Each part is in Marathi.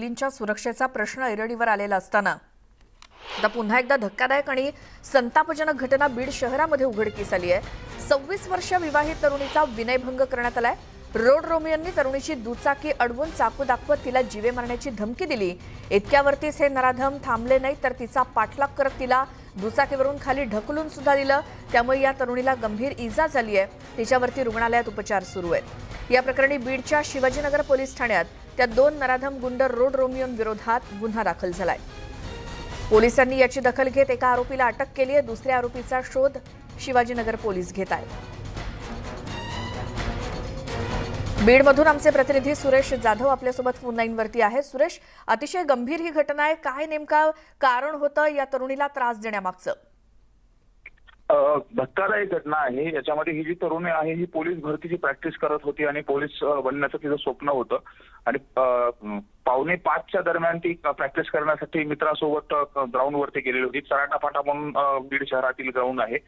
मुलींच्या सुरक्षेचा प्रश्न ऐरणीवर आलेला असताना. आता पुन्हा एकदा धक्कादायक आणि संतापजनक घटना बीड शहरामध्ये उघडकीस आली आहे. सव्वीस वर्ष विवाहित तरुणीचा विनयभंग करण्यात आलाय. रोड रोमियोंनी तरुणीची दुचाकी अडवून चाकू दाखवत तिला जीवे मारण्याची धमकी दिली. इतक्यावरतीच हे नराधम थांबले नाही तर तिचा पाठलाग करत तिला दुचाकीवरून खाली ढकलून सुद्धा दिलं. त्यामुळे या तरुणीला गंभीर इजा झाली आहे. तिच्यावरती रुग्णालयात उपचार सुरू आहेत. या प्रकरणी बीडच्या शिवाजीनगर पोलीस ठाण्यात त्या दोन नराधम गुंड रोड रोमियोंविरोधात गुन्हा दाखल झालाय. पोलिसांनी याची दखल घेत एका आरोपीला अटक केली आहे. दुसऱ्या आरोपीचा शोध शिवाजीनगर पोलीस घेत आहेत. बीडमधून आमचे प्रतिनिधी सुरेश जाधव आपल्यासोबत फोन लाईनवरती आहे सुरेश अतिशय गंभीर ही घटना आहे. काय नेमका कारण होतं? या तरुणीला त्रास देण्यामागचं. धक्कादायक घटना आहे. याच्यामध्ये ही जी तरुणी आहे ही पोलीस भरतीची प्रॅक्टिस करत होती आणि पोलीस बनण्याचं तिचं स्वप्न होतं. आणि पावणे पाचच्या दरम्यान ती प्रॅक्टिस करण्यासाठी मित्रासोबत ग्राउंड वरती गेलेली होती. चराटा फाटा म्हणून बीड शहरातील ग्राउंड आहे.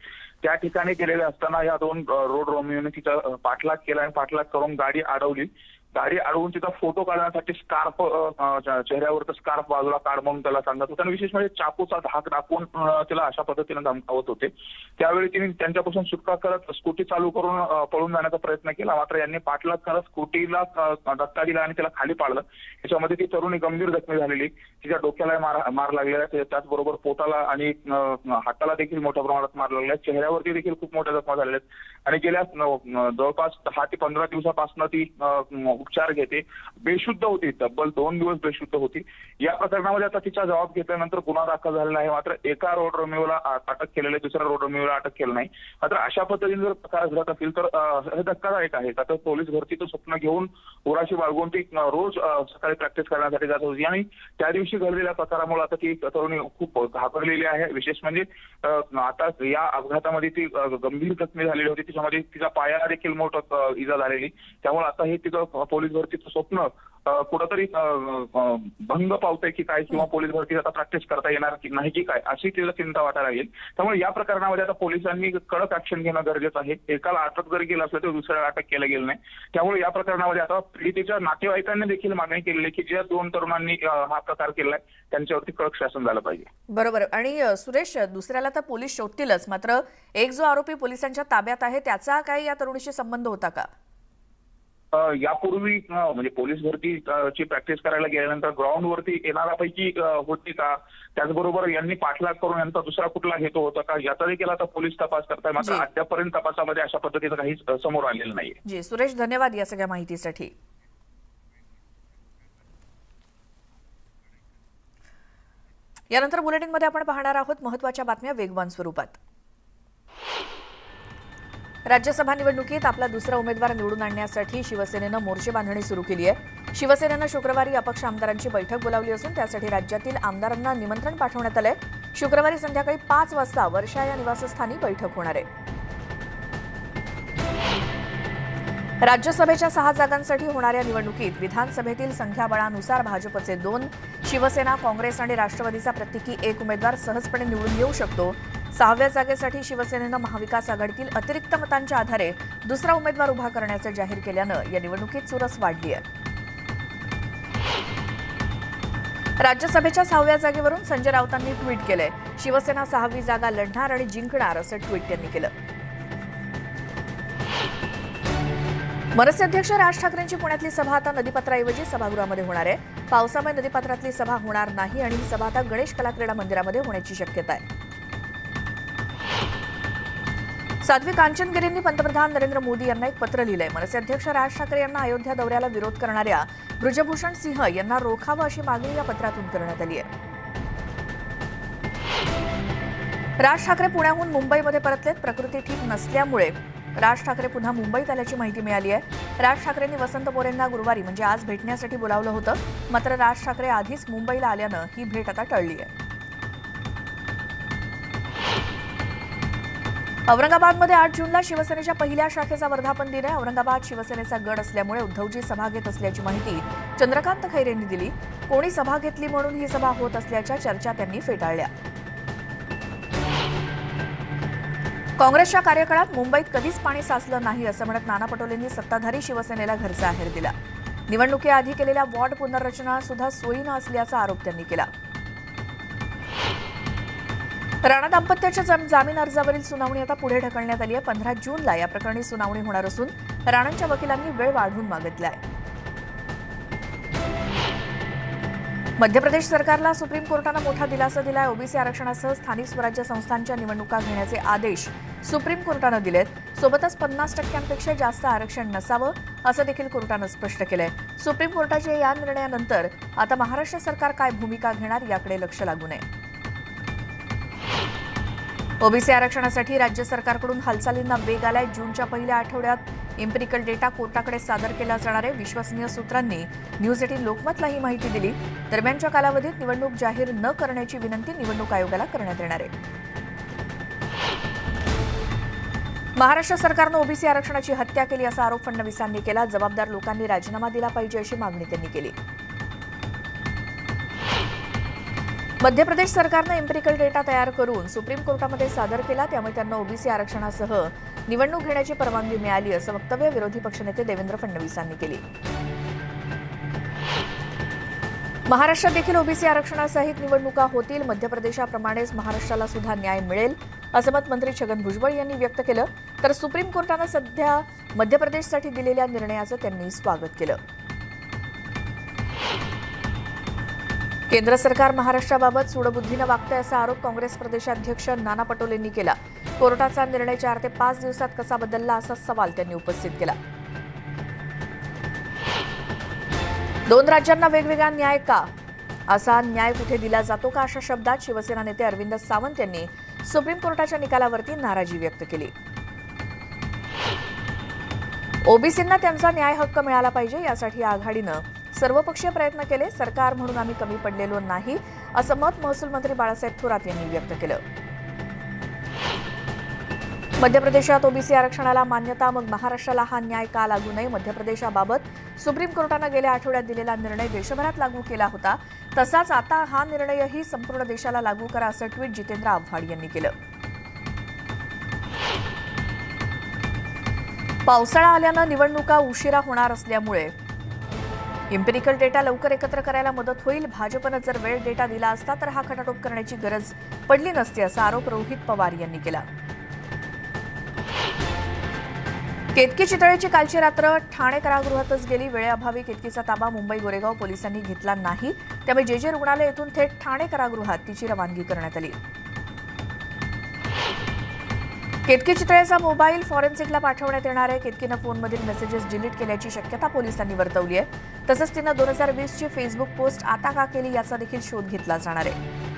त्या ठिकाणी गेलेले असताना या दोन रोड रोमिओने तिचा पाठलाग केला आणि पाठलाग करून गाडी अडवली. गाडी अडवून तिचा फोटो काढण्यासाठी स्कार्फ चेहऱ्यावरचं स्कार्फ बाजूला काढ म्हणून त्याला सांगत होता आणि विशेष म्हणजे चाकूचा धाक दाखवून तिला अशा पद्धतीने धमकावत होते. त्यावेळी तिने त्यांच्यापासून सुटका करत स्कूटी चालू करून पळून जाण्याचा प्रयत्न केला. मात्र यांनी पाठलाग करत स्कूटीला धक्का दिला आणि तिला खाली पाडलं. याच्यामध्ये ती तरुणी गंभीर जखमी झालेली. तिच्या डोक्याला मार मार लागलेला त्याचबरोबर पोटाला आणि हाताला देखील मोठ्या प्रमाणात मार लागला चेहऱ्यावरती देखील खूप मोठ्या जखमा झालेल्या आहेत. आणि गेल्या जवळपास दहा ते पंधरा दिवसापासून ती उपचार घेते. बेशुद्ध होती तब्बल दोन दिवस बेशुद्ध होती. या प्रकरणामध्ये आता तिचा जबाब घेतल्यानंतर गुन्हा दाखल झालेला आहे. मात्र एका रोड रोमिओला अटक केलेलं दुसऱ्या रोड रोमिओला अटक केलं नाही. मात्र अशा पद्धतीने जर प्रकार घडत असतील तर हे धक्कादायक आहे. आता पोलीस भरतीचं स्वप्न घेऊन उराशी बाळगून ती रोज सकाळी प्रॅक्टिस करण्यासाठी जात होती. आणि त्या दिवशी घडलेल्या प्रकारामुळे आता ती तरुणी खूप घाबरलेली आहे. विशेष म्हणजे आता या अपघातामध्ये ती गंभीर जखमी झालेली होती. तिच्यामध्ये तिचा पायाला देखील मोठं इजा झालेली. त्यामुळे आता हे तिथं पोलीस भरतीचं स्वप्न कुठंतरी भंग पावतंय की काय किंवा पोलीस भरती आता प्रॅक्टिस करता येणार की नाही की काय अशी तिला चिंता वाटायला लागेल. त्यामुळे या प्रकरणामध्ये आता पोलिसांनी कडक ऍक्शन घेणं गरजेचं आहे. एकाला अटक जरी केलं असलं तर दुसऱ्याला अटक केलं गेलं नाही. त्यामुळे या प्रकरणामध्ये आता पीडितेच्या नातेवाईकांनी देखील मागणी केलेली की ज्या दोन तरुणांनी हा प्रकार केलाय त्यांच्यावरती कडक शासन झालं पाहिजे. बरोबर. आणि सुरेश दुसऱ्याला तर पोलीस शोधतीलच. मात्र एक जो आरोपी पोलिसांच्या ताब्यात आहे त्याचा काही या तरुणीशी संबंध होता का? यापूर्वी म्हणजे पोलीस भरती अ, ची प्रॅक्टिस करायला गेल्यानंतर ग्राउंड वरती येणाऱ्यापैकी होती का? त्याचबरोबर यांनी पाठलाग करून यांचा दुसरा कुठला हेतू होता का? याचा देखील आता पोलीस तपास करताय. मात्र. अद्यापर्यंत तपासामध्ये अशा पद्धतीचं काही समोर आलेलं नाहीये. जी. सुरेश धन्यवाद या सगळ्या माहितीसाठी. यानंतर बुलेटिनमध्ये आपण पाहणार आहोत महत्त्वाच्या बातम्या वेगवान स्वरूपात. राज्यसभा निवडणुकीत आपला दुसरा उमेदवार निवडून आणण्यासाठी शिवसेनेनं मोर्चे बांधणी सुरू केली आहे. शिवसेनेनं शुक्रवारी अपक्ष आमदारांची बैठक बोलावली असून त्यासाठी राज्यातील आमदारांना निमंत्रण पाठवण्यात आलंय. शुक्रवारी संध्याकाळी पाच वाजता वर्षा या निवासस्थानी बैठक होणार आहे. राज्यसभेच्या सहा जागांसाठी होणाऱ्या निवडणुकीत विधानसभेतील संख्याबळानुसार भाजपचे दोन शिवसेना काँग्रेस आणि राष्ट्रवादीचा प्रत्येकी एक उमेदवार सहजपणे निवडून येऊ शकतो. सहाव्या जागेसाठी शिवसेनेनं महाविकास आघाडीतील अतिरिक्त मतांच्या आधारे दुसरा उमेदवार उभा करण्याचं जाहीर केल्यानं या निवडणुकीत चुरस वाढली आहे. राज्यसभेच्या सहाव्या जागेवरून संजय राऊतांनी ट्विट केलंय. शिवसेना सहावी जागा लढणार आणि जिंकणार असं ट्विट त्यांनी केलं. मनसे अध्यक्ष राज ठाकरेंची पुण्यातली सभा आता नदीपात्राऐवजी सभागृहामध्ये होणार आहे. पावसामुळे नदीपात्रातली सभा होणार नाही आणि ही सभा आता गणेश कला क्रीडा मंदिरामध्ये होण्याची शक्यता आहे. साध्वी कांचनगिरींनी पंतप्रधान नरेंद्र मोदी यांना एक पत्र लिहिलंय. मनसे अध्यक्ष राज ठाकरे यांना अयोध्या दौऱ्याला विरोध करणाऱ्या ब्रजभूषण सिंह यांना रोखावं अशी मागणी या पत्रातून करण्यात आली आहे. राज ठाकरे पुण्याहून मुंबईमध्ये परतलेत. प्रकृती ठीक नसल्यामुळे राज ठाकरे पुन्हा मुंबईत आल्याची माहिती मिळाली आहे. राज ठाकरेंनी वसंत पोरेंना गुरुवारी म्हणजे आज भेटण्यासाठी बोलावलं होतं. मात्र राज ठाकरे आधीच मुंबईला आल्यानं ही भेट आता टळली आहे. औरंगाबादमध्ये आठ जूनला शिवसेनेच्या पहिल्या शाखेचा वर्धापन दिन आहे. औरंगाबाद शिवसेनेचा गड असल्यामुळे उद्धवजी सभा घेत असल्याची माहिती चंद्रकांत खैरेंनी दिली. कोणी सभा घेतली म्हणून ही सभा होत असल्याच्या चर्चा त्यांनी फेटाळल्या. काँग्रेसच्या कार्यकाळात मुंबईत कधीच पाणी साचलं नाही असं म्हणत नाना पटोलेंनी सत्ताधारी शिवसेनेला घरचा आहेर दिला. निवडणुकीआधी केलेल्या वॉर्ड पुनर्रचना सुद्धा सोयीनं असल्याचा आरोप त्यांनी केला. राणा दाम्पत्याच्या जम- जामीन अर्जावरील सुनावणी आता पुढे ढकलण्यात आली आहे. पंधरा जूनला या प्रकरणी सुनावणी होणार असून राणांच्या वकिलांनी वेळ वाढवून मागितला आहे मध्य प्रदेश सरकारला सुप्रीम कोर्टानं मोठा दिलासा दिलाय. ओबीसी आरक्षणासह स्थानिक स्वराज्य संस्थांच्या निवडणुका घेण्याचे आदेश सुप्रीम कोर्टानं दिलेत. सोबतच पन्नास टक्क्यांपेक्षा जास्त आरक्षण नसावं असं देखील कोर्टानं स्पष्ट केलंय. सुप्रीम कोर्टाच्या या निर्णयानंतर आता महाराष्ट्र सरकार काय भूमिका घेणार याकडे लक्ष लागू नये. ओबीसी आरक्षणासाठी राज्य सरकारकडून हालचालींना वेग आलाय. जूनच्या पहिल्या आठवड्यात इम्पेरिकल डेटा कोर्टाकडे सादर केला जाणार आहे विश्वसनीय सूत्रांनी न्यूज एटीन लोकमतला ही माहिती दिली. दरम्यानच्या कालावधीत निवडणूक जाहीर न करण्याची विनंती निवडणूक आयोगाला करण्यात येणार आहे. महाराष्ट्र सरकारनं ओबीसी आरक्षणाची हत्या केली असा आरोप फडणवीसांनी केला. जबाबदार लोकांनी राजीनामा दिला पाहिजे अशी मागणी त्यांनी केली. मध्य प्रदेश सरकारनं एम्पिरिकल डेटा तयार करून सुप्रीम कोर्टामध्ये सादर केला त्यामुळे त्यांना ओबीसी आरक्षणासह निवडणूक घेण्याची परवानगी मिळाली असं वक्तव्य विरोधी पक्षनेते देवेंद्र फडणवीसांनी केली. महाराष्ट्रात देखील ओबीसी आरक्षणासहित निवडणुका होतील. मध्य प्रदेशाप्रमाणेच महाराष्ट्राला सुद्धा न्याय मिळेल असं मत मंत्री छगन भुजबळ यांनी व्यक्त केलं. तर सुप्रीम कोर्टानं सध्या मध्य प्रदेशसाठी दिलेल्या निर्णयाचं त्यांनी स्वागत केलं. केंद्र सरकार महाराष्ट्राबाबत सूडबुद्धीनं वागतंय असा आरोप काँग्रेस प्रदेशाध्यक्ष नाना पटोलेंनी केला. कोर्टाचा निर्णय चार ते पाच दिवसात कसा बदलला असा सवाल त्यांनी उपस्थित केला. दोन राज्यांना वेगवेगळा न्याय का? असा न्याय कुठे दिला जातो का अशा शब्दात शिवसेना नेते अरविंद सावंत यांनी सुप्रीम कोर्टाच्या निकालावरती नाराजी व्यक्त केली. ओबीसींना त्यांचा न्याय हक्क मिळाला पाहिजे यासाठी आघाडीनं सर्वपक्षीय प्रयत्न केले सरकार म्हणून आम्ही कमी पडलेलो नाही असं मत महसूल मंत्री बाळासाहेब थोरात यांनी व्यक्त केलं. मध्य प्रदेशात ओबीसी आरक्षणाला मान्यता मग महाराष्ट्राला हा न्याय का लागू नये? मध्य प्रदेशाबाबत सुप्रीम कोर्टानं गेल्या आठवड्यात दिलेला निर्णय देशभरात लागू केला होता. तसाच आता हा निर्णयही संपूर्ण देशाला लागू करा असं ट्विट जितेंद्र आव्हाड यांनी केलं. पावसाळा आल्यानं निवडणुका उशिरा होणार असल्यामुळे इम्पेरिकल डेटा लवकर एकत्र करायला मदत होईल. भाजपनं जर वेळ डेटा दिला असता तर हा खटाटोप करण्याची गरज पडली नसती असा आरोप रोहित पवार यांनी केला. केतकी चितळेची कालची रात्र ठाणे कारागृहातच गेली. वेळेअभावी केतकीचा ताबा मुंबई गोरेगाव पोलिसांनी घेतला नाही. त्यामुळे जे जे रुग्णालय येथून थेट ठाणे कारागृहात तिची रवानगी करण्यात आली. केतकी चितळेचा मोबाईल फॉरेन्सिकला पाठवण्यात येणार आहे. केतकीनं फोनमधील मेसेजेस डिलीट केल्याची शक्यता पोलिसांनी वर्तवली आहे. तसंच तिनं दोन हजार वीसची फेसबुक पोस्ट आता का केली याचा देखील शोध घेतला जाणार आहे.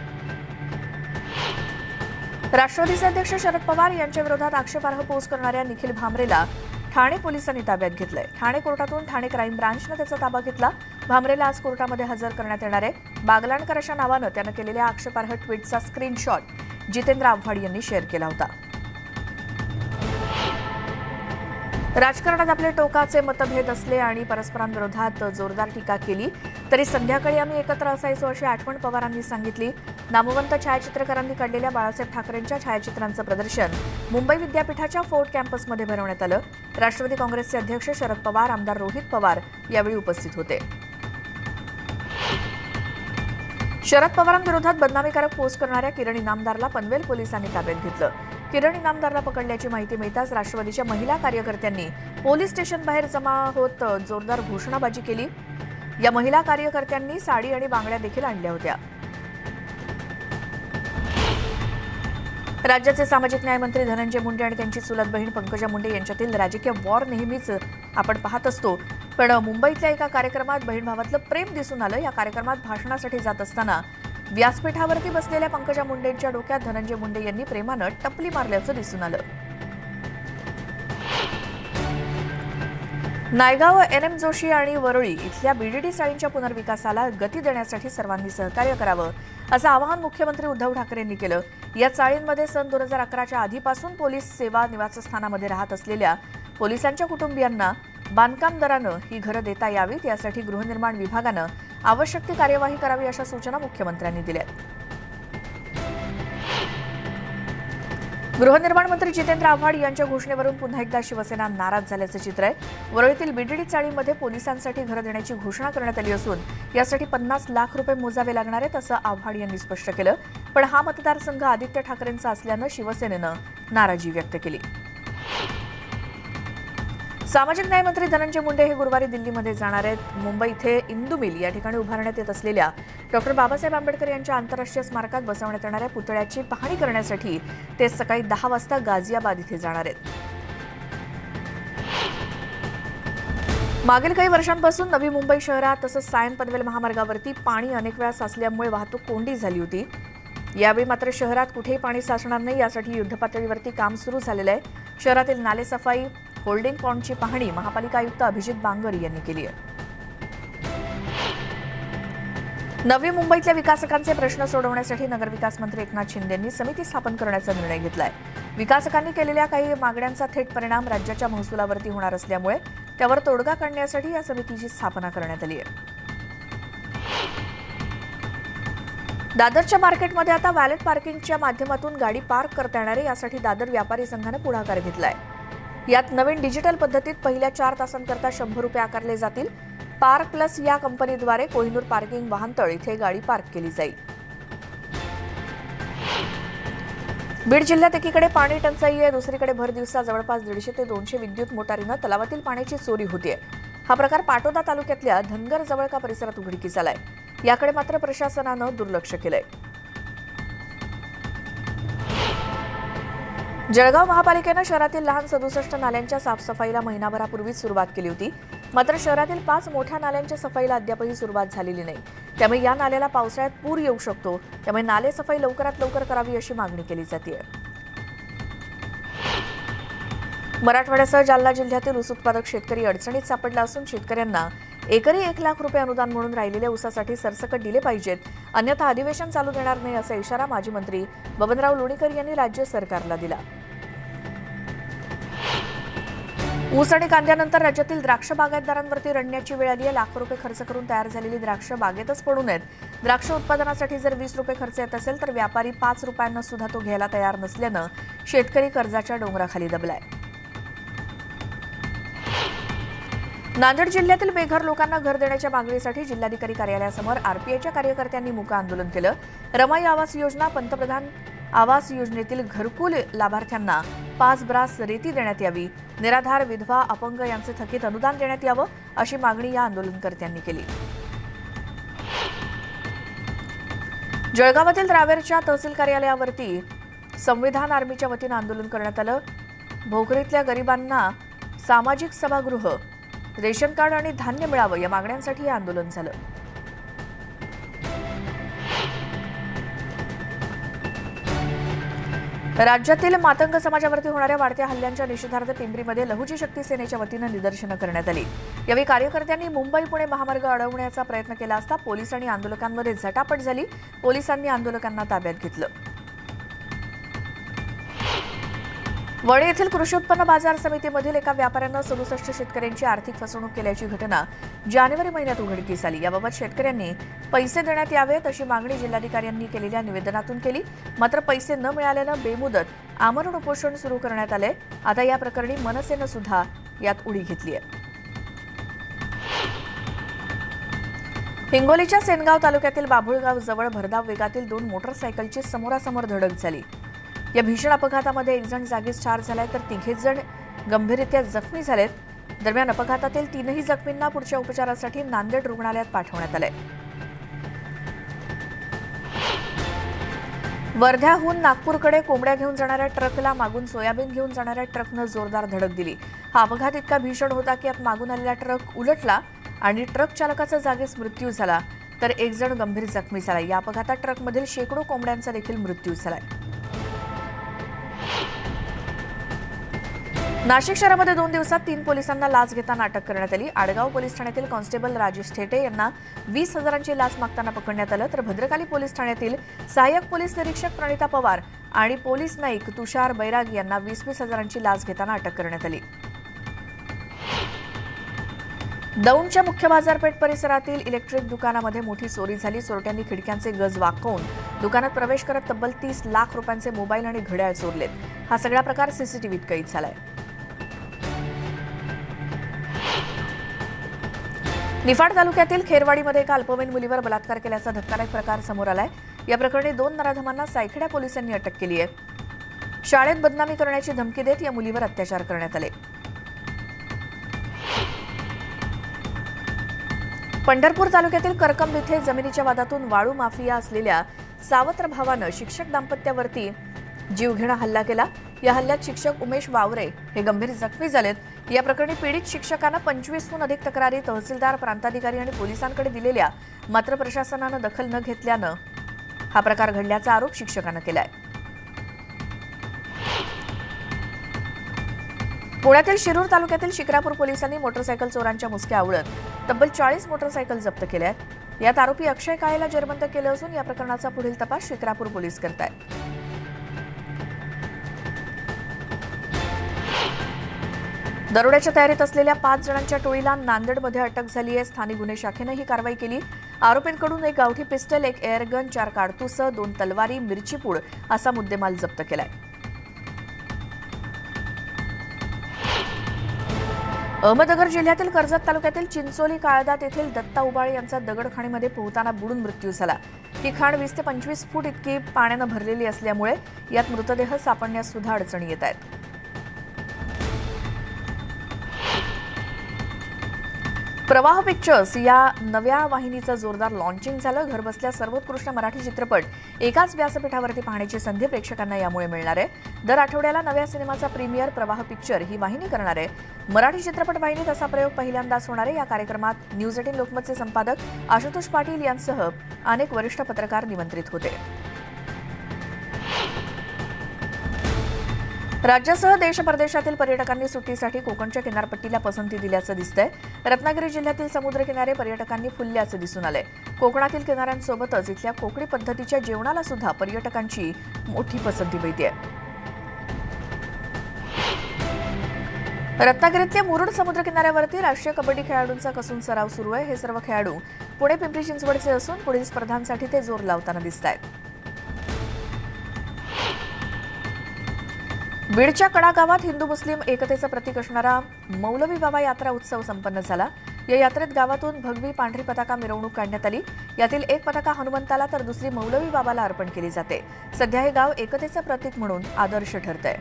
राष्ट्रवादीचे अध्यक्ष शरद पवार यांच्या विरोधात आक्षेपार्ह पोस्ट करणाऱ्या निखिल भामरेला ठाणे पोलिसांनी ताब्यात घेतलंय. ठाणे कोर्टातून ठाणे क्राईम ब्रांचनं त्याचा ताबा घेतला. भामरेला आज कोर्टामध्ये हजर करण्यात येणार आहे. बागलाणकरच्या नावानं त्यानं केलेल्या आक्षेपार्ह ट्विटचा स्क्रीनशॉट जितेंद्र आव्हाड यांनी शेअर केला होता. राजकारणात आपले टोकाचे मतभेद असले आणि परस्परांविरोधात जोरदार टीका केली तरी संध्याकाळी आम्ही एकत्र असायचो अशी आठवण पवारांनी सांगितली. नामवंत छायाचित्रकारांनी काढलेल्या बाळासाहेब ठाकरेंच्या छायाचित्रांचं प्रदर्शन मुंबई विद्यापीठाच्या फोर्ट कॅम्पसमध्ये भरवण्यात आलं. राष्ट्रवादी काँग्रेसचे अध्यक्ष शरद पवार आमदार रोहित पवार यावेळी उपस्थित होते. शरद पवारांविरोधात बदनामीकारक पोस्ट करणाऱ्या किरण इनामदारला पनवेल पोलिसांनी ताब्यात घेतलं. किरण इनामदारला पकडल्याची माहिती मिळताच राष्ट्रवादीच्या महिला कार्यकर्त्यांनी पोलीस स्टेशन बाहेर जमा होत जोरदार घोषणाबाजी केली. या महिला कार्यकर्त्यांनी साडी आणि बांगड्या देखील आणल्या होत्या. राज्याचे सामाजिक न्याय मंत्री धनंजय मुंडे आणि त्यांची चुलत बहीण पंकजा मुंडे यांच्यातील राजकीय वॉर नेहमीच आपण पाहत असतो. पण मुंबईतल्या एका कार्यक्रमात बहीण भावातलं प्रेम दिसून आलं. या कार्यक्रमात भाषणासाठी जात असताना व्यासपीठावरती बसलेल्या पंकजा मुंडेंच्या डोक्यात धनंजय मुंडे यांनी प्रेमानं टपली मारल्याचं दिसून आलं. नायगाव एन एम जोशी आणि वरळी इथल्या बीडीडी चाळींच्या पुनर्विकासाला गती देण्यासाठी सर्वांनी सहकार्य करावं असं आवाहन मुख्यमंत्री उद्धव ठाकरे यांनी केलं. या चाळींमध्ये सन दोन हजार अकराच्या आधीपासून पोलीस सेवा निवासस्थानामध्ये राहत असलेल्या पोलिसांच्या कुटुंबियांना बांधकाम दरानं ही घरं देता यावीत यासाठी गृहनिर्माण विभागानं आवश्यक ती कार्यवाही करावी अशा सूचना मुख्यमंत्र्यांनी दिल्या गृहनिर्माण मंत्री जितेंद्र आव्हाड यांच्या घोषणेवरून पुन्हा एकदा शिवसेना नाराज झाल्याचं चित्र आहे. वरळीतील बीडीडी चाळीमध्ये पोलिसांसाठी घरं देण्याची घोषणा करण्यात आली असून यासाठी पन्नास लाख रुपये मोजावे लागणार आहेत असं आव्हाड यांनी स्पष्ट केलं. पण हा मतदारसंघ आदित्य ठाकरेंचा असल्यानं शिवसेनेनं नाराजी व्यक्त केली. सामाजिक न्याय मंत्री धनंजय मुंडे हे गुरुवारी दिल्लीमध्ये जाणार आहेत. मुंबई इथे इंदू मिल या ठिकाणी उभारण्यात येत असलेल्या डॉक्टर बाबासाहेब आंबेडकर यांच्या आंतरराष्ट्रीय स्मारकात बसवण्यात येणाऱ्या पुतळ्याची पाहणी करण्यासाठी ते सकाळी दहा वाजता गाझियाबाद इथे जाणार आहेत. मागील काही वर्षांपासून नवी मुंबई शहरात तसंच सायन पनवेल महामार्गावरती पाणी अनेक वेळा साचल्यामुळे वाहतूक कोंडी झाली होती. यावेळी मात्र शहरात कुठेही पाणी साचणार नाही यासाठी युद्धपातळीवरती काम सुरू झालेलं आहे. शहरातील नालेसफाई होल्डिंग पॉइंटची पाहणी महापालिका आयुक्त अभिजित बांगर यांनी केली आहे. नवी मुंबईतल्या विकासकांचे प्रश्न सोडवण्यासाठी नगरविकास मंत्री एकनाथ शिंदेंनी समिती स्थापन करण्याचा निर्णय घेतलाय. विकासकांनी केलेल्या काही मागण्यांचा थेट परिणाम राज्याच्या महसुलावरती होणार असल्यामुळे त्यावर तोडगा काढण्यासाठी या समितीची स्थापना करण्यात आली आहे. दादरच्या मार्केटमध्ये आता वॅलेट पार्किंगच्या माध्यमातून गाडी पार्क करता येणार आहे यासाठी दादर व्यापारी संघानं पुढाकार घेतलाय. यात नवीन डिजिटल पद्धतीत पहिल्या चार तासांकरता शंभर रुपये आकारले जातील. पार्क प्लस या कंपनीद्वारे कोहिनूर पार्किंग वाहनतळ इथे गाडी पार्क केली जाईल. बीड जिल्ह्यात एकीकडे पाणी टंचाई आहे दुसरीकडे भर दिवसा जवळपास दीडशे ते दोनशे विद्युत मोटारीनं तलावातील पाण्याची चोरी होतीये. हा प्रकार पाटोदा तालुक्यातल्या धनगर जवळका परिसरात उघडकीस आलाय. याकडे मात्र प्रशासनानं दुर्लक्ष केलंय. जळगाव महापालिकेनं शहरातील लहान सदुसष्ट नाल्यांच्या साफसफाईला महिनाभरापूर्वीच सुरुवात केली होती. मात्र शहरातील पाच मोठ्या नाल्यांच्या सफाईला अद्यापही सुरुवात झालेली नाही. त्यामुळे या नाल्याला पावसाळ्यात पूर येऊ शकतो. त्यामुळे नाले सफाई लवकरात लवकर करावी अशी मागणी केली जाते मराठवाड्यासह जालना जिल्ह्यातील ऊस उत्पादक शेतकरी अडचणीत सापडला असून शेतकऱ्यांना एकरी एक लाख रुपये अनुदान म्हणून राहिलेल्या ऊसासाठी सरसकट दिले पाहिजेत. अन्यथा अधिवेशन चालू देणार नाही असा इशारा माजी मंत्री बबनराव लोणीकर यांनी राज्य सरकारला दिला. ऊस आणि कांद्यानंतर राज्यातील द्राक्ष बागायतदारांवरती रडण्याची वेळ आली आहे. लाखो रुपये खर्च करून तयार झालेली द्राक्ष बागेतच पडू नयेत द्राक्ष उत्पादनासाठी जर वीस रुपये खर्च येत असेल तर व्यापारी पाच रुपयांना सुद्धा तो घ्यायला तयार नसल्यानं शेतकरी कर्जाच्या डोंगराखाली दबलाय. नांदेड जिल्ह्यातील बेघर लोकांना घर देण्याच्या मागणीसाठी जिल्हाधिकारी कार्यालयासमोर आरपीआयच्या कार्यकर्त्यांनी मुका आंदोलन केलं. रमाई आवास योजना पंतप्रधान आवास योजनेतील घरकुल लाभार्थ्यांना पाच ब्रास रेती देण्यात यावी. निराधार विधवा अपंग यांचे थकीत अनुदान देण्यात यावं अशी मागणी या आंदोलनकर्त्यांनी केली. जळगावातील रावेरच्या तहसील कार्यालयावरती संविधान आर्मीच्या वतीनं आंदोलन करण्यात आलं. भोकरीतल्या गरिबांना सामाजिक सभागृह रेशन कार्ड आणि धान्य मिळावं या मागण्यांसाठी हे आंदोलन झालं. राज्यातील मातंग समाजावरती होणाऱ्या वाढत्या हल्ल्यांच्या निषेधार्थ पिंपरीमध्ये लहुजी शक्ती सेनेच्या वतीनं निदर्शनं करण्यात आली. यावेळी कार्यकर्त्यांनी मुंबई पुणे महामार्ग अडवण्याचा प्रयत्न केला असता पोलीस आणि आंदोलकांमध्ये झटापट झाली. पोलिसांनी आंदोलकांना ताब्यात घेतलं. वणी येथील कृषी उत्पन्न बाजार समितीमधील एका व्यापाऱ्यानं सदुसष्ट शेतकऱ्यांची आर्थिक फसवणूक केल्याची घटना जानेवारी महिन्यात उघडकीस आली. याबाबत शेतकऱ्यांनी पैसे देण्यात यावेत अशी मागणी जिल्हाधिकाऱ्यांनी केलेल्या निवेदनातून केली. मात्र पैसे न मिळाल्यानं बेमुदत आमरण उपोषण सुरू करण्यात आले आता या प्रकरणी मनसेनं सुद्धा यात उडी घेतली आहे. हिंगोलीच्या सेनगाव तालुक्यातील बाभुळगाव जवळ भरधाव वेगातील दोन मोटरसायकलची समोरासमोर धडक झाली. या भीषण अपघातामध्ये एक जण जागीच ठार झालाय तर तिघेच जण गंभीररित्या जखमी झालेत. दरम्यान अपघातातील तीनही जखमींना पुढच्या उपचारासाठी नांदेड रुग्णालयात पाठवण्यात आलंय. वर्ध्याहून नागपूरकडे कोंबड्या घेऊन जाणाऱ्या ट्रकला मागून सोयाबीन घेऊन जाणाऱ्या ट्रकनं जोरदार धडक दिली. हा अपघात इतका भीषण होता की यात मागून आलेला ट्रक उलटला आणि ट्रक चालकाचा जागीच मृत्यू झाला. तर एक जण गंभीर जखमी झाला. या अपघातात ट्रकमधील शेकडो कोंबड्यांचा देखील मृत्यू झालाय. नाशिक शहरामध्ये दोन दिवसात तीन पोलिसांना लाच घेताना अटक करण्यात आली. आडगाव पोलीस ठाण्यातील कॉन्स्टेबल राजेश थेटे यांना वीस हजारांची लाच मागताना पकडण्यात आलं. तर भद्रकाली पोलीस ठाण्यातील सहाय्यक पोलीस निरीक्षक प्रणिता पवार आणि पोलीस नाईक तुषार बैराग यांना वीस वीस हजारांची लाच घेताना अटक करण्यात आली. दौंडच्या मुख्य बाजारपेठ परिसरातील इलेक्ट्रिक दुकानामध्ये मोठी चोरी झाली. चोरट्यांनी खिडक्यांचे गज वाकवून दुकानात प्रवेश करत तब्बल तीस लाख रुपयांचे मोबाईल आणि घड्याळ चोरलेत. हा सगळा प्रकार सीसीटीव्हीत कैद झालाय. निफाड तालुक्यातील खेरवाडीमध्ये एका अल्पवयीन मुलीवर बलात्कार केल्याचा धक्कादायक प्रकार समोर आलाय. या प्रकरणी दोन नराधमांना सायखेडा पोलिसांनी अटक केली आहे. शाळेत बदनामी करण्याची धमकी देत या मुलीवर अत्याचार करण्यात आले. पंढरपूर तालुक्यातील करकंब इथे जमिनीच्या वादातून वाळू माफिया असलेल्या सावत्र भावानं शिक्षक दाम्पत्यावरती जीवघेणा हल्ला केला. या हल्ल्यात शिक्षक उमेश वावरे हे गंभीर जखमी झालेत. या प्रकरणी पीडित शिक्षकांना पंचवीसहून अधिक तक्रारी तहसीलदार प्रांताधिकारी आणि पोलिसांकडे दिलेल्या मात्र प्रशासनानं दखल न घेतल्यानं हा प्रकार घडल्याचा आरोप शिक्षकानं केलाय. पुण्यातील शिरूर तालुक्यातील शिक्रापूर पोलिसांनी मोटरसायकल चोरांच्या मुसक्या आवळत तब्बल चाळीस मोटरसायकल जप्त केल्या आहेत यात आरोपी अक्षय काळेला जेरबंद केलं असून या प्रकरणाचा पुढील तपास शिक्रापूर पोलीस करत आहेत दरोड्याच्या तयारीत असलेल्या पाच जणांच्या टोळीला नांदेडमध्ये अटक झाली आहे. स्थानिक गुन्हे शाखेनं ही कारवाई केली. आरोपींकडून एक गावठी पिस्टल एक एअरगन चार काडतुसं दोन तलवारी मिरचीपूड असा मुद्देमाल जप्त केलाय. अहमदनगर जिल्ह्यातील कर्जत तालुक्यातील चिंचोली काळदात येथील दत्ता उबाळे यांचा दगडखाणीमध्ये पोहताना बुडून मृत्यू झाला. ही खाण वीस ते पंचवीस फूट इतकी पाण्यानं भरलेली असल्यामुळे यात मृतदेह सापडण्यास सुद्धा अडचणी येत आहेत. प्रवाह पिक्चर्स या नव्या वाहिनीचं जोरदार लॉन्चिंग झालं. घरबसल्या सर्वोत्कृष्ट मराठी चित्रपट एकाच व्यासपीठावरती पाहण्याची संधी प्रेक्षकांना यामुळे मिळणार आहे. दर आठवड्याला नव्या सिनेमाचा प्रीमियर प्रवाह पिक्चर ही वाहिनी करणार आहे. मराठी चित्रपट वाहिनीत असा प्रयोग पहिल्यांदाच होणार आहे. या कार्यक्रमात न्यूज एटीन लोकमतचे संपादक आशुतोष पाटील यांसह अनेक वरिष्ठ पत्रकार निमंत्रित होते. राज्यासह देश परदेशातील पर्यटकांनी सुट्टीसाठी कोकणच्या किनारपट्टीला पसंती दिल्याचं दिसतंय. रत्नागिरी जिल्ह्यातील समुद्रकिनारे पर्यटकांनी फुलल्याचं दिसून आलंय. कोकणातील किनाऱ्यांसोबतच इथल्या कोकणी पद्धतीच्या जेवणाला सुद्धा पर्यटकांची मोठी पसंती मिळते रत्नागिरीतल्या मुरुड समुद्र किनाऱ्यावरती राष्ट्रीय कबड्डी खेळाडूंचा कसून सराव सुरू आहे. हे सर्व खेळाडू पुणे पिंपरी चिंचवडचे असून पुढील स्पर्धांसाठी ते जोर लावताना दिसत आहेत बीडच्या कडा गावात हिंदू मुस्लिम एकतेचं प्रतीक असणारा मौलवी बाबा यात्रा उत्सव संपन्न झाला. या यात्रेत गावातून भगवी पांढरी पताका मिरवणूक काढण्यात आली. यातील एक पताका हनुमंताला तर दुसरी मौलवी बाबाला अर्पण केली जाते. सध्या हे गाव एकतेचं प्रतीक म्हणून आदर्श ठरतंय.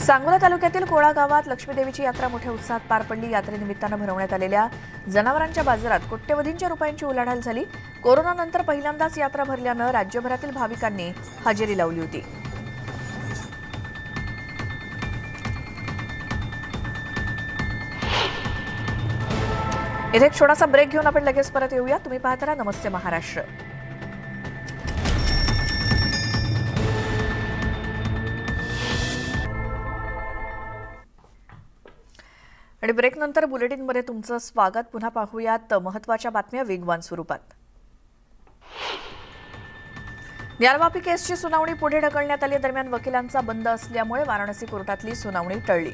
सांगोला तालुक्यातील कोळा गावात लक्ष्मीदेवीची यात्रा मोठ्या उत्साहात पार पडली. यात्रेनिमित्तानं भरवण्यात आलेल्या जनावरांच्या बाजारात कोट्यवधींच्या रुपयांची उलाढाल झाली. कोरोनानंतर पहिल्यांदाच यात्रा भरल्यानं राज्यभरातील भाविकांनी हजेरी लावली होती. इथे एक छोटासा ब्रेक घेऊन आपण लगेच परत येऊया. तुम्ही पाहताना नमस्ते महाराष्ट्र. आणि ब्रेकनंतर बुलेटिनमध्ये तुमचं स्वागत. पुन्हा पाहूयात महत्त्वाच्या बातम्या वेगवान स्वरूपात. न्यायवापी केसची सुनावणी पुढे ढकलण्यात आली. दरम्यान वकिलांचा बंद असल्यामुळे वाराणसी कोर्टातली सुनावणी टळली.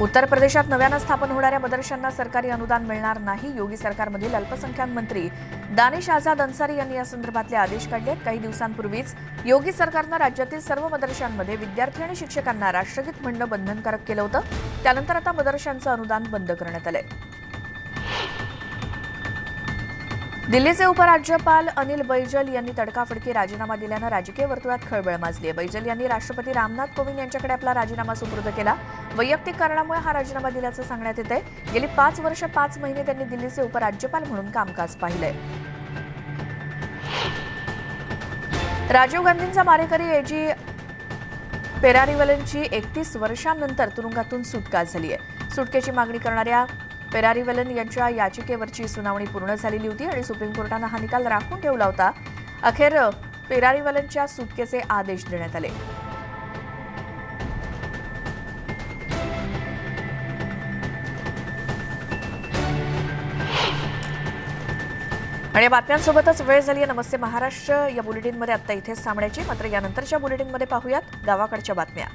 उत्तर प्रदेशात नव्यानं स्थापन होणाऱ्या मदरशांना सरकारी अनुदान मिळणार नाही. योगी सरकारमधील अल्पसंख्याक मंत्री दानिश आझाद अन्सारी यांनी या संदर्भातले आदेश काढले आहेत. काही दिवसांपूर्वीच योगी सरकारनं राज्यातील सर्व मदरशांमध्ये विद्यार्थी आणि शिक्षकांना राष्ट्रगीत म्हणणं बंधनकारक केलं होतं. त्यानंतर आता मदरशांचं अनुदान बंद करण्यात आलंय. दिल्लीचे उपराज्यपाल अनिल बैजल यांनी तडकाफडकी राजीनामा दिल्यानं राजकीय वर्तुळात खळबळ माजली आहे बैजल यांनी राष्ट्रपती रामनाथ कोविंद यांच्याकडे आपला राजीनामा सुपूर्द केला. वैयक्तिक कारणामुळे हा राजीनामा दिल्याचं सांगण्यात येत आहे गेली पाच वर्ष पाच महिने त्यांनी दिल्लीचे उपराज्यपाल म्हणून कामकाज पाहिलंय. राजीव गांधींचा मारेकरी एजी पेरारीवलनची एकतीस वर्षांनंतर तुरुंगातून सुटका झाली आहे सुटकेची मागणी करणाऱ्या पेरारीवलन यांच्या याचिकेवरची सुनावणी पूर्ण झालेली होती आणि सुप्रीम कोर्टानं हा निकाल राखून ठेवला होता. अखेर पेरारीवलनच्या सुटकेचे आदेश देण्यात आले. आणि या बातम्यांसोबतच वेळ झाली आहे. नमस्ते महाराष्ट्र. या बुलेटिनमध्ये आत्ता इथेच थांबण्याची. मात्र यानंतरच्या बुलेटिनमध्ये पाहूयात. गावाकडच्या बातम्या.